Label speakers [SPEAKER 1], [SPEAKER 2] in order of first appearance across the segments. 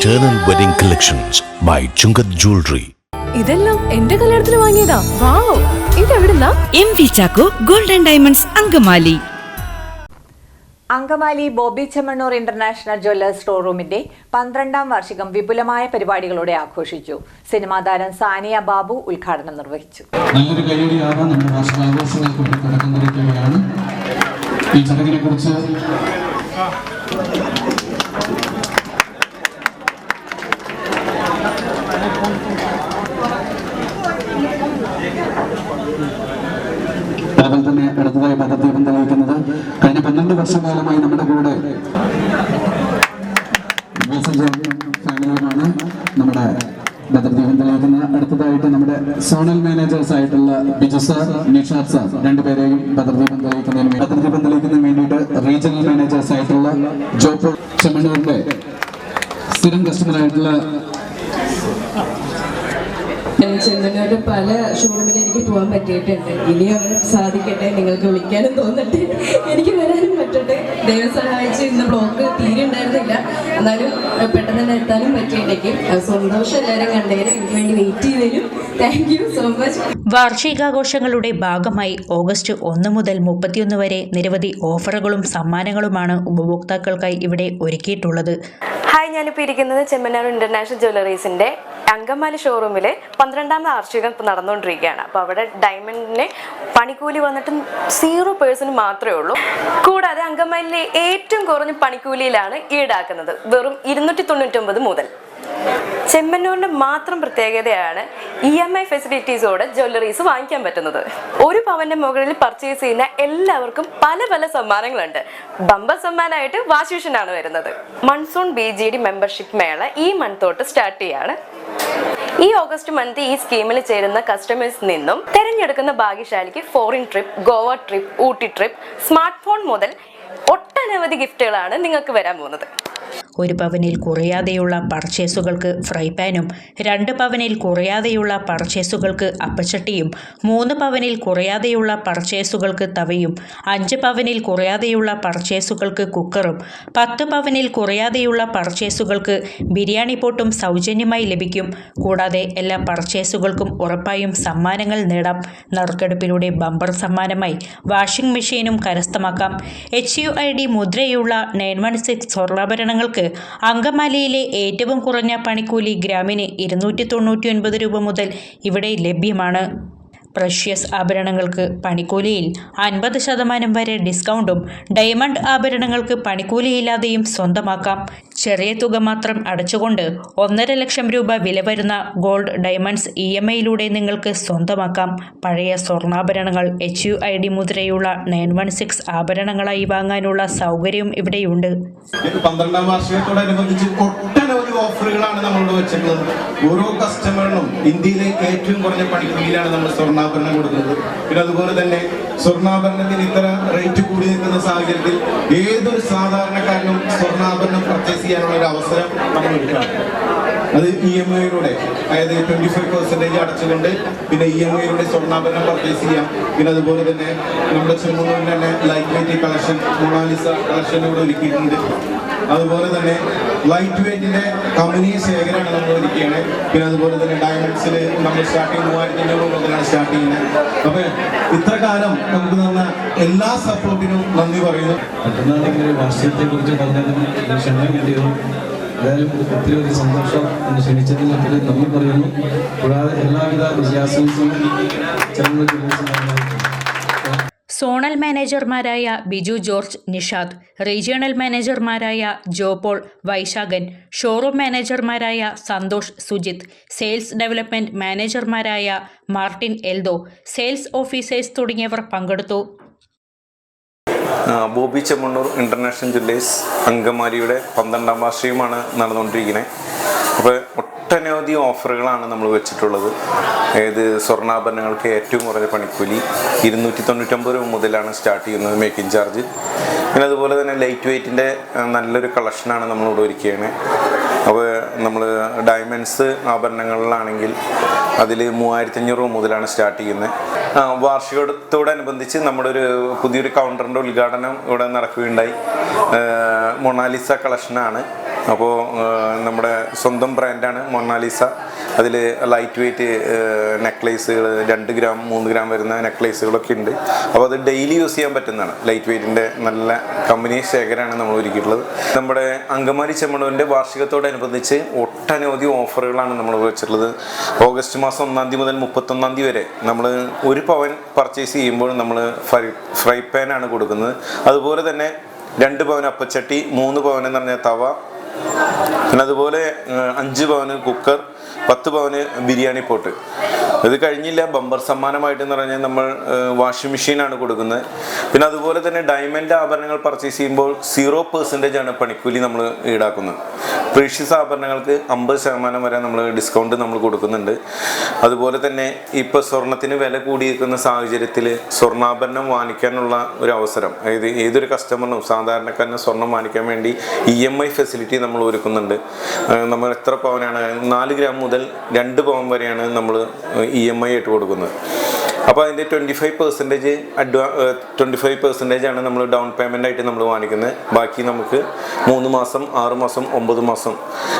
[SPEAKER 1] Eternal Wedding Collections by Chungath Jewelry.
[SPEAKER 2] ഇതെല്ലാം എന്റെ കല്യാണത്തിന് വാങ്ങിയതാ. Wow. ഇതെവിടുന്നാ?
[SPEAKER 3] M V Chacko golden diamonds Angamaly.
[SPEAKER 4] Angamaly Boby Chemmanur international jewellers store റൂമിന്റെ പന്ത്രണ്ടാം വാർഷികം വിപുലമായ പരിപാടികളോടെ ആഘോഷിച്ചു. സിനിമാ താരം സാനിയ ബാബു ഉദ്ഘാടനം നിർവഹിച്ചു.
[SPEAKER 5] നല്ലൊരു കൈയടിയാണ് നമ്മുടെ വാർഷികാഘോഷങ്ങൾക്ക് ഇവിടെ ഈ ചടങ്ങിനെ കുറിച്ച് തന്നെ അടുത്തതായി പദദീപം തെളിയിക്കുന്നത്. കഴിഞ്ഞ പന്ത്രണ്ട് വർഷക്കാലമായി നമ്മുടെ കൂടെ ഫാമിലിയുമാണ് നമ്മുടെ ഭദ്രദീപം തെളിയിക്കുന്ന അടുത്തതായിട്ട് നമ്മുടെ സോണൽ മാനേജേഴ്സ് ആയിട്ടുള്ള ബിജു സാർ നിഷാദ് സാർ രണ്ടുപേരെയും ഭദ്രദീപം തെളിയിക്കുന്നതിന് ഭദ്രദീപം തെളിയിക്കുന്നതിന് വേണ്ടിയിട്ട് റീജിയണൽ മാനേജേഴ്സ് ആയിട്ടുള്ള ജോപ്പൂർ ചെമ്മണ്ണൂരിന്റെ സ്ഥിരം കസ്റ്റമർ ആയിട്ടുള്ള
[SPEAKER 6] ചെമ്മനോട് പല ഷോറൂമിൽ എനിക്ക് പോകാൻ പറ്റിയിട്ടുണ്ട്. ഇനിയും അങ്ങനെ സാധിക്കട്ടെ നിങ്ങൾക്ക് വിളിക്കാനും തോന്നട്ടെ. എനിക്ക് വരാനും പറ്റട്ടെ. ദൈവം സഹായിച്ച് ഇന്ന് ബ്ലോക്ക് തീരെ ഉണ്ടായിരുന്നില്ല. എന്നാലും പെട്ടെന്ന് തന്നെ എത്താനും പറ്റിയിട്ടേക്കും അഹ് സന്തോഷം എല്ലാവരും കണ്ടേരും എനിക്ക് വേണ്ടി വെയിറ്റ് ചെയ്തതിനും താങ്ക് യു സോ മച്ച്
[SPEAKER 7] വാർഷികാഘോഷങ്ങളുടെ ഭാഗമായി ഓഗസ്റ്റ് ഒന്ന് മുതൽ മുപ്പത്തിയൊന്ന് വരെ നിരവധി ഓഫറുകളും സമ്മാനങ്ങളുമാണ് ഉപഭോക്താക്കൾക്കായി ഇവിടെ ഒരുക്കിയിട്ടുള്ളത്.
[SPEAKER 6] ഹായ് ഞാനിപ്പോൾ ഇരിക്കുന്നത് ചെമ്മനാർ ഇന്റർനാഷണൽ ജ്വല്ലറീസിന്റെ അങ്കമാലി ഷോറൂമിൽ പന്ത്രണ്ടാമത് വാർഷികം ഇപ്പോൾ നടന്നുകൊണ്ടിരിക്കുകയാണ്. അപ്പോൾ അവിടെ ഡയമണ്ടിന് പണിക്കൂലി വന്നിട്ട് സീറോ പേഴ്സന്റ് മാത്രമേ ഉള്ളൂ. കൂടാതെ അങ്കമാലിയിലെ ഏറ്റവും കുറഞ്ഞ പണിക്കൂലിയിലാണ് ഈടാക്കുന്നത്. വെറും ഇരുന്നൂറ്റി തൊണ്ണൂറ്റൊമ്പത് മുതൽ. ചെമ്മന്നൂരിന്റെ മാത്രം പ്രത്യേകതയാണ് ഇ എം ഐ ഫെസിലിറ്റീസോടെ ജ്വല്ലറീസ് വാങ്ങിക്കാൻ പറ്റുന്നത്. ഒരു പവന്റെ മുകളിൽ പർച്ചേസ് ചെയ്യുന്ന എല്ലാവർക്കും പല പല സമ്മാനങ്ങളുണ്ട്. ബമ്പർ സമ്മാനമായിട്ട് വാഷ് മെഷീനാണ് വരുന്നത്. Monsoon B G D membership മേള ഈ മന്ത് തൊട്ട് സ്റ്റാർട്ട് ചെയ്യാണ്. ഈ ഓഗസ്റ്റ് മന്ത് ഈ സ്കീമിൽ ചേരുന്ന കസ്റ്റമേഴ്സ് നിന്നും തെരഞ്ഞെടുക്കുന്ന ഭാഗ്യശാലിക്ക് foreign trip Goa trip Ooty trip smart phone മുതൽ ഒട്ടനവധി ഗിഫ്റ്റുകളാണ് നിങ്ങൾക്ക് വരാൻ പോകുന്നത്.
[SPEAKER 7] ഒരു പവനിൽ കുറയാതെയുള്ള പർച്ചേസുകൾക്ക് ഫ്രൈ പാനും രണ്ട് പവനിൽ കുറയാതെയുള്ള പർച്ചേസുകൾക്ക് അപ്പച്ചട്ടിയും മൂന്ന് പവനിൽ കുറയാതെയുള്ള പർച്ചേസുകൾക്ക് തവയും അഞ്ച് പവനിൽ കുറയാതെയുള്ള പർച്ചേസുകൾക്ക് കുക്കറും പത്ത് പവനിൽ കുറയാതെയുള്ള പർച്ചേസുകൾക്ക് ബിരിയാണി പോട്ടും സൗജന്യമായി ലഭിക്കും. കൂടാതെ എല്ലാ പർച്ചേസുകൾക്കും ഉറപ്പായും സമ്മാനങ്ങൾ നേടാം. നറുക്കെടുപ്പിലൂടെ ബമ്പർ സമ്മാനമായി വാഷിംഗ് മെഷീനും കരസ്ഥമാക്കാം. എച്ച് യു ഐ ഡി മുദ്രയുള്ള നയൻ വൺ സിക്സ് സ്വർണാഭരണങ്ങൾക്ക് അങ്കമാലിയിലെ ഏറ്റവും കുറഞ്ഞ പണിക്കൂലി ഗ്രാമിന് ഇരുന്നൂറ്റി തൊണ്ണൂറ്റി രൂപ മുതൽ ഇവിടെ ലഭ്യമാണ്. പ്രഷ്യസ് ആഭരണങ്ങൾക്ക് പണിക്കൂലിയിൽ അൻപത് ശതമാനം വരെ ഡിസ്കൗണ്ടും ഡയമണ്ട് ആഭരണങ്ങൾക്ക് പണിക്കൂലിയില്ലാതെയും സ്വന്തമാക്കാം. ചെറിയ തുക മാത്രം അടച്ചുകൊണ്ട് ഒന്നര ലക്ഷം രൂപ വില വരുന്ന ഗോൾഡ് ഡയമണ്ട്സ് ഇ എം ഐയിലൂടെ നിങ്ങൾക്ക് സ്വന്തമാക്കാം. പഴയ സ്വർണാഭരണങ്ങൾ എച്ച് യു ഐ ഡി മുദ്രയുള്ള നയൻ വൺ സിക്സ് ആഭരണങ്ങളായി വാങ്ങാനുള്ള സൗകര്യവും ഇവിടെയുണ്ട്.
[SPEAKER 8] ഓഫറുകളാണ് നമ്മളിവിടെ വെച്ചിട്ടുള്ളത്. ഓരോ കസ്റ്റമറിനും ഇന്ത്യയിലെ ഏറ്റവും കുറഞ്ഞ പണിക്കൂലിയിലാണ് നമ്മൾ സ്വർണാഭരണം കൊടുക്കുന്നത്. പിന്നെ അതുപോലെ തന്നെ സ്വർണാഭരണത്തിന് ഇത്ര റേറ്റ് കൂടി നിൽക്കുന്ന സാഹചര്യത്തിൽ ഏതൊരു സാധാരണക്കാരനും സ്വർണാഭരണം പർച്ചേസ് ചെയ്യാനുള്ള ഒരു അവസരം നമ്മൾ ഒരുക്കണം അത് ഇ എം ഐയിലൂടെ അതായത് ട്വന്റി ഫൈവ് പെർസെന്റേജ് അടച്ചുകൊണ്ട് പിന്നെ ഇ എം ഐയിലൂടെ സ്വർണാഭരണം പർച്ചേസ് ചെയ്യാം. പിന്നെ അതുപോലെ തന്നെ നമ്മുടെ ചെമ്മണ്ണൂരിൽ തന്നെ ലൈറ്റ് വെയിറ്റ് കളക്ഷൻ മൊണാലിസ കളക്ഷനിലൂടെ ഒരുക്കിയിട്ടുണ്ട്. അതുപോലെ തന്നെ ലൈറ്റ് വെയിറ്റിന്റെ കമ്പനി ശേഖരമാണ് നമ്മൾ ഒരുക്കുകയാണ് പിന്നെ അതുപോലെ തന്നെ ഡയമണ്ട്സിൽ നമ്മൾ സ്റ്റാർട്ടിങ് മൂവായിരത്തി അഞ്ഞൂറ് മുതലാണ് സ്റ്റാർട്ട് ചെയ്യുന്നത്. അപ്പൊ ഇത്ര കാലം നമുക്ക് തന്ന എല്ലാ സപ്പോർട്ടിനും നന്ദി പറയുന്നു.
[SPEAKER 5] മറ്റന്നാളെങ്കിലും രാഷ്ട്രീയത്തെ കുറിച്ച് പറഞ്ഞതിന് എന്തായാലും ഒത്തിരി ഒരു സന്തോഷം എന്നെ ക്ഷണിച്ചതിൽ ഒത്തിരി നന്ദി പറയുന്നു. കൂടാതെ എല്ലാവിധ വിശ്വാസവും ചെറുപ്പം
[SPEAKER 7] സോണൽ മാനേജർമാരായ ബിജു ജോർജ് നിഷാദ് റീജിയണൽ മാനേജർമാരായ ജോപോൾ വൈശാഖൻ ഷോറൂം മാനേജർമാരായ സന്തോഷ് സുജിത് സെയിൽസ് ഡെവലപ്മെന്റ് മാനേജർമാരായ മാർട്ടിൻ എൽദോ സെയിൽസ് ഓഫീസേഴ്സ് തുടങ്ങിയവർ പങ്കെടുത്തു.
[SPEAKER 9] ബോബി ചെമ്മണ്ണൂർ ഇന്റർനാഷണൽ ജില്ലേഴ്സ് അങ്കമാലിയുടെ പന്ത്രണ്ടാം വാർഷികമാണ് നടന്നുകൊണ്ടിരിക്കുന്നത്. അപ്പോൾ ഒട്ടനവധി ഓഫറുകളാണ് നമ്മൾ വെച്ചിട്ടുള്ളത്. ഏത് സ്വർണാഭരണങ്ങൾക്ക് ഏറ്റവും കുറഞ്ഞ പണിക്കൂലി ഇരുന്നൂറ്റി തൊണ്ണൂറ്റൊമ്പത് രൂപ മുതലാണ് സ്റ്റാർട്ട് ചെയ്യുന്നത് മേക്കിംഗ് ചാർജ് പിന്നെ അതുപോലെ തന്നെ ലൈറ്റ് വെയ്റ്റിന്റെ നല്ലൊരു കളക്ഷനാണ് നമ്മളിവിടെ ഒരുക്കിയാണ് അപ്പോൾ നമ്മൾ ഡയമണ്ട്സ് ആഭരണങ്ങളിലാണെങ്കിൽ അതിൽ മൂവായിരത്തി അഞ്ഞൂറ് രൂപ മുതലാണ് സ്റ്റാർട്ട് ചെയ്യുന്നത്. വാർഷികത്തോടനുബന്ധിച്ച് നമ്മുടെ ഒരു പുതിയൊരു കൗണ്ടറിന്റെ ഉദ്ഘാടനം ഇവിടെ നടക്കുകയുണ്ടായി. മൊണാലിസ കളക്ഷനാണ് അപ്പോൾ നമ്മുടെ സ്വന്തം ബ്രാൻഡാണ് മൊണാലിസ. അതിൽ ലൈറ്റ് വെയ്റ്റ് നെക്ലേസുകൾ രണ്ട് ഗ്രാം മൂന്ന് ഗ്രാം വരുന്ന നെക്ലേസുകളൊക്കെ ഉണ്ട്. അപ്പോൾ അത് ഡെയിലി യൂസ് ചെയ്യാൻ പറ്റുന്നതാണ്. ലൈറ്റ് വെയ്റ്റിന്റെ നല്ല കമ്പനി ശേഖരമാണ് നമ്മൾ ഒരുക്കിയിട്ടുള്ളത്. നമ്മുടെ അങ്കമാലി ചെമ്മണൂരിന്റെ വാർഷികത്തോടനുബന്ധിച്ച് ഒട്ടനവധി ഓഫറുകളാണ് നമ്മൾ വെച്ചിട്ടുള്ളത്. ഓഗസ്റ്റ് മാസം ഒന്നാം തീയതി മുതൽ മുപ്പത്തൊന്നാം തീയതി വരെ നമ്മൾ ഒരു പവൻ പർച്ചേസ് ചെയ്യുമ്പോൾ നമ്മൾ ഫ്രൈ ഫ്രൈ പാനാണ് കൊടുക്കുന്നത്. അതുപോലെ തന്നെ രണ്ട് പവൻ അപ്പച്ചട്ടി മൂന്ന് പവൻ എന്ന് പറഞ്ഞ തവ പിന്നെ അതുപോലെ അഞ്ച് പവന് കുക്കർ പത്ത് പവന് ബിരിയാണി പോട്ട്. ഇത് കഴിഞ്ഞില്ല. ബമ്പർ സമ്മാനമായിട്ട് എന്ന് പറഞ്ഞാൽ നമ്മൾ വാഷിംഗ് മെഷീൻ ആണ് കൊടുക്കുന്നത്. പിന്നെ അതുപോലെ തന്നെ ഡയമണ്ട് ആഭരണങ്ങൾ പർച്ചേസ് ചെയ്യുമ്പോൾ സീറോ പെർസെന്റേജ് ആണ് പണിക്കൂലി നമ്മൾ ഈടാക്കുന്നത്. പ്രീഷ്യസ് ആഭരണങ്ങൾക്ക് അമ്പത് ശതമാനം വരെ നമ്മൾ ഡിസ്കൗണ്ട് നമ്മൾ കൊടുക്കുന്നുണ്ട്. അതുപോലെ തന്നെ ഇപ്പോൾ സ്വർണത്തിന് വില കൂടിയിരിക്കുന്ന സാഹചര്യത്തിൽ സ്വർണാഭരണം വാങ്ങിക്കാനുള്ള ഒരു അവസരം അതായത് ഏതൊരു കസ്റ്റമറിനും സാധാരണക്കാരനും സ്വർണം വാങ്ങിക്കാൻ വേണ്ടി ഇ എം ഐ ഫെസിലിറ്റി നമ്മൾ ഒരുക്കുന്നുണ്ട്. നമ്മൾ എത്ര പവനാണ്? നാല് ഗ്രാം മുതൽ രണ്ട് പവൻ വരെയാണ് നമ്മൾ ഇ എം ഐ ആയിട്ട് കൊടുക്കുന്നത്. അപ്പോൾ അതിന്റെ ട്വന്റി ഫൈവ് പെർസെന്റേജ് അഡ്വാ ട്വന്റി ഫൈവ് പെർസെന്റേജ് ആണ് നമ്മൾ ഡൗൺ പേയ്മെന്റ് ആയിട്ട് നമ്മൾ വാങ്ങിക്കുന്നത്. ബാക്കി നമുക്ക് മൂന്ന് മാസം ആറ് മാസം ഒമ്പത് മാസം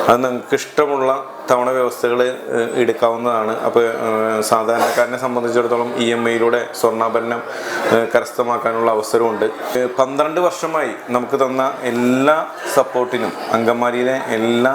[SPEAKER 9] അത് നമുക്ക് ഇഷ്ടമുള്ള തവണ വ്യവസ്ഥകൾ എടുക്കാവുന്നതാണ്. അപ്പോൾ സാധാരണക്കാരനെ സംബന്ധിച്ചിടത്തോളം ഇ എം ഐയിലൂടെ സ്വർണാഭരണം കരസ്ഥമാക്കാനുള്ള അവസരമുണ്ട്. പന്ത്രണ്ട് വർഷമായി നമുക്ക് തന്ന എല്ലാ സപ്പോർട്ടിനും അങ്കമാലിയിലെ എല്ലാ